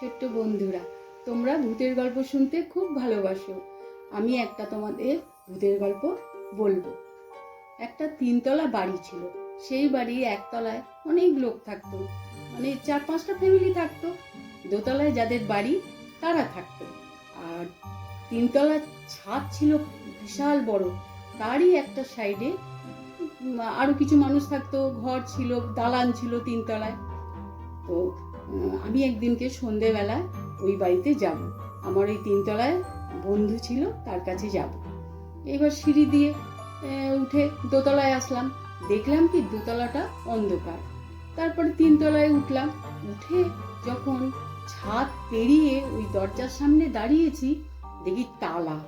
ছোট্ট বন্ধুরা, তোমরা ভূতের গল্প শুনতে খুব ভালোবাসো। আমি একটা তোমাদের ভূতের গল্প বলব। একটা তিনতলা বাড়ি ছিল। সেই বাড়ির একতলায় অনেক লোক থাকতো। মানে চার পাঁচটা ফ্যামিলি থাকতো। দোতলায় যাদের বাড়ি, তারা থাকতো। আর তিনতলার ছাদ ছিল বিশাল বড়। তারই একটা সাইডে আরও কিছু মানুষ থাকতো। ঘর ছিল, দালান ছিল তিনতলায়। তো আমি একদিনকে সন্ধেবেলায় ওই বাড়িতে যাব। আমার এই তিনতলায় বন্ধু ছিল, তার কাছে যাব। এবার সিঁড়ি দিয়ে উঠে দোতলায় আসলাম। দেখলাম কি দোতলাটা অন্ধকার। তারপরে তিনতলায় উঠলাম। উঠে যখন ছাদ পেরিয়ে ওই দরজার সামনে দাঁড়িয়েছি, দেখি তালা।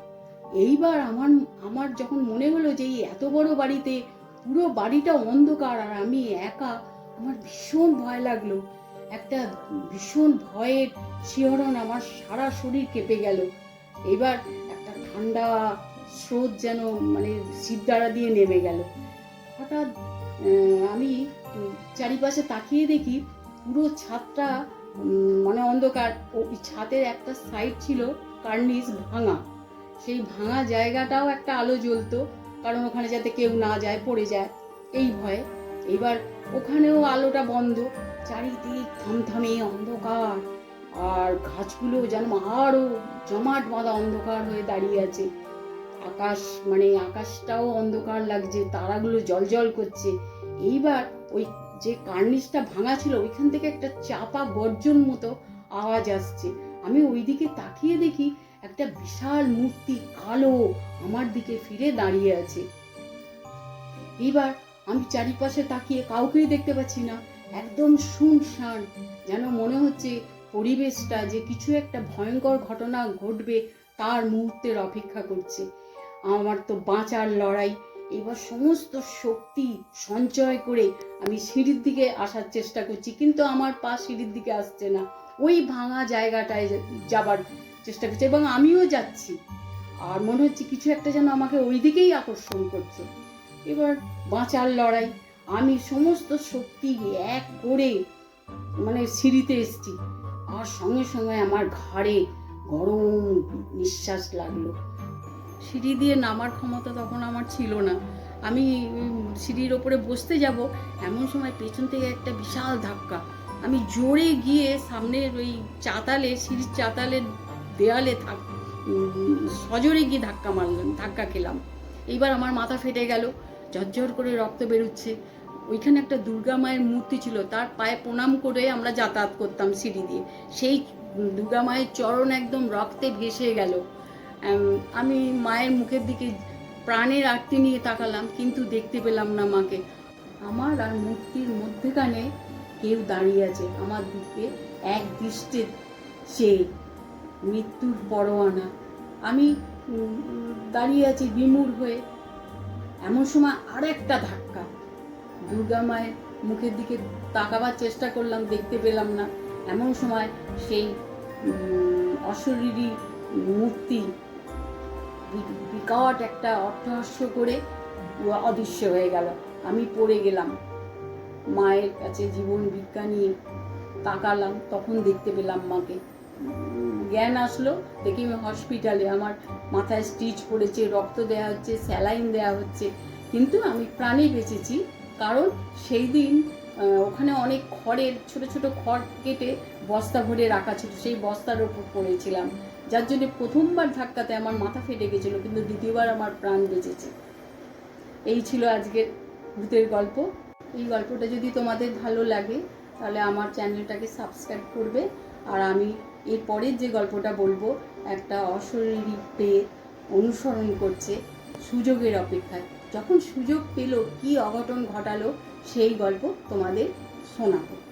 এইবার আমার আমার যখন মনে হলো যে এই এত বড় বাড়িতে পুরো বাড়িটা অন্ধকার আর আমি একা, আমার ভীষণ ভয় লাগল। একটা ভীষণ ভয়ের শিহরণ আমার সারা শরীর কেঁপে গেল। এবার একটা ঠান্ডা স্রোত যেন মানে সিদ্ধারা দিয়ে নেমে গেল। হঠাৎ আমি চারিপাশে তাকিয়ে দেখি পুরো ছাদটা মানে অন্ধকার। ওই ছাদের একটা সাইড ছিল কার্নিস ভাঙা। সেই ভাঙা জায়গাটাও একটা আলো জ্বলতো, কারণ ওখানে যাতে কেউ না যায়, পড়ে যায়। এই ভয়ে। এবার ওখানেও আলোটা বন্ধ। চারিদিক থমথমে অন্ধকার, আর গাছগুলো যেন আরও জমাট বাঁধা অন্ধকার হয়ে দাঁড়িয়ে আছে। আকাশ মানে আকাশটাও অন্ধকার লাগছে, তারাগুলো জলজল করছে। এইবার ওই যে কার্নিসটা ভাঙা ছিল, ওইখান থেকে একটা চাপা গর্জন মতো আওয়াজ আসছে। আমি ওইদিকে তাকিয়ে দেখি একটা বিশাল মূর্তি কালো আমার দিকে ফিরে দাঁড়িয়ে আছে। এইবার আমি চারিপাশে তাকিয়ে কাউকেই দেখতে পাচ্ছি না। একদম শুনশান, যেন মনে হচ্ছে পরিবেশটা যে কিছু একটা ভয়ঙ্কর ঘটনা ঘটবে তার মুহূর্তের অপেক্ষা করছে। আমার তো বাঁচার লড়াই, এবার সমস্ত শক্তি সঞ্চয় করে আমি সিঁড়ির দিকে আসার চেষ্টা করছি, কিন্তু আমার পা সিঁড়ির দিকে আসছে না। ওই ভাঙা জায়গাটায় যাবার চেষ্টা করছে এবং আমিও যাচ্ছি। আর মনে হচ্ছে কিছু একটা যেন আমাকে ওই দিকেই আকর্ষণ করছে। এবার বাঁচার লড়াই আমি সমস্ত শক্তি এক করে মানে সিঁড়িতে এসছি। আর সঙ্গে সঙ্গে আমার ঘাড়ে গরম নিঃশ্বাস লাগল। সিঁড়ি দিয়ে নামার ক্ষমতা তখন আমার ছিল না। আমি সিঁড়ির ওপরে বসতে যাব, এমন সময় পেছন থেকে একটা বিশাল ধাক্কা। আমি জোরে গিয়ে সামনের ওই চাতালে, সিঁড়ির চাতালের দেয়ালে থাক সজোরে গিয়ে ধাক্কা মারলাম, ধাক্কা খেলাম। এইবার আমার মাথা ফেটে গেল। ঝরঝর করে রক্ত বেরোচ্ছে। ওইখানে একটা দুর্গা মায়ের মূর্তি ছিল, তার পায়ে প্রণাম করে আমরা যাতায়াত করতাম সিঁড়ি দিয়ে। সেই দুর্গা মায়ের চরণ একদম রক্তে ভেসে গেল। আমি মায়ের মুখের দিকে প্রাণের আরতি নিয়ে তাকালাম, কিন্তু দেখতে পেলাম না মাকে। আমার আর মূর্তির মধ্যেখানে কেউ দাঁড়িয়ে আছে। আমার দিকে এক দৃষ্টে চেয়ে মৃত্যুর পরোয়ানা। আমি দাঁড়িয়ে আছি বিমূঢ় হয়ে। এমন সময় আর একটা ধাক্কা। দুর্গা মায়ের মুখের দিকে তাকাবার চেষ্টা করলাম, দেখতে পেলাম না। এমন সময় সেই অশরীরী মূর্তি বিকট একটা অট্টহাস্য করে অদৃশ্য হয়ে গেল। আমি পড়ে গেলাম। মায়ের কাছে জীবন বিজ্ঞা নিয়ে তাকালাম, তখন দেখতে পেলাম মাকে। জ্ঞান আসলো, দেখি আমি হসপিটালে আমার মাথায় স্টিচ পড়েছে, রক্ত দেওয়া হচ্ছে স্যালাইন দেওয়া হচ্ছে। কিন্তু আমি প্রাণে বেঁচেছি, কারণ সেই দিন ওখানে অনেক খড়ের, ছোট ছোট খড় কেটে বস্তা ভরে রাখা ছিল, সেই বস্তার ওপর পড়েছিলাম। যার জন্য প্রথমবার ধাক্কাতে আমার মাথা ফেটে গেছিল, কিন্তু দ্বিতীয়বার আমার প্রাণ বেঁচেছে। এই ছিল আজকের ভূতের গল্প। এই গল্পটা যদি তোমাদের ভালো লাগে, তাহলে আমার চ্যানেলটাকে সাবস্ক্রাইব করবে। আর আমি এর পরের যে গল্পটা বলব, একটা অশরীরী পেয়ে অনুসরণ করছে সুযোগের অপেক্ষায়। যখন সুযোগ পেল, কি অঘটন ঘটালো, সেই গল্প তোমাদের শোনাবো।